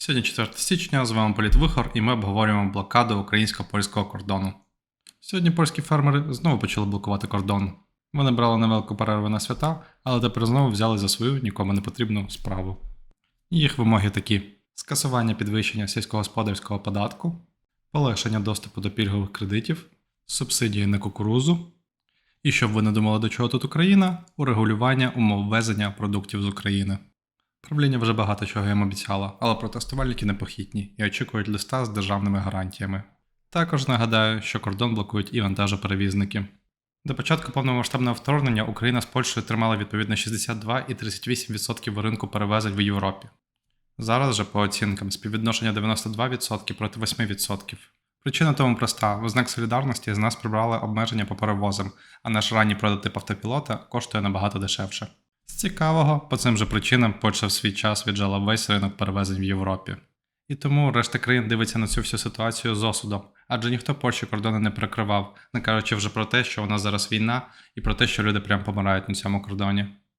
Сьогодні 4 січня, з вами Політвихор, і ми обговорюємо блокаду українсько-польського кордону. Сьогодні польські фермери знову почали блокувати кордон. Вони брали невелику перерву на свята, але тепер знову взяли за свою нікому не потрібну справу. Їх вимоги такі: скасування підвищення сільськогосподарського податку, полегшення доступу до пільгових кредитів, субсидії на кукурузу. І щоб ви не думали, до чого тут Україна, урегулювання умов ввезення продуктів з України. Правління вже багато чого їм обіцяло, але протестувальники непохитні і очікують листа з державними гарантіями. Також нагадаю, що кордон блокують і вантажоперевізники. До початку повномасштабного вторгнення Україна з Польщею тримала відповідно 62 і 38% ринку перевезень в Європі. Зараз же, по оцінкам, співвідношення 92% проти 8%. Причина тому проста: в знак солідарності з нас прибрали обмеження по перевозам, а наш ранній прототип автопілота коштує набагато дешевше. Цікавого, по цим же причинам Польща в свій час віджала весь ринок перевезень в Європі. І тому решта країн дивиться на цю всю ситуацію з осудом, адже ніхто Польщі кордони не перекривав, не кажучи вже про те, що нас зараз війна, і про те, що люди прям помирають на цьому кордоні.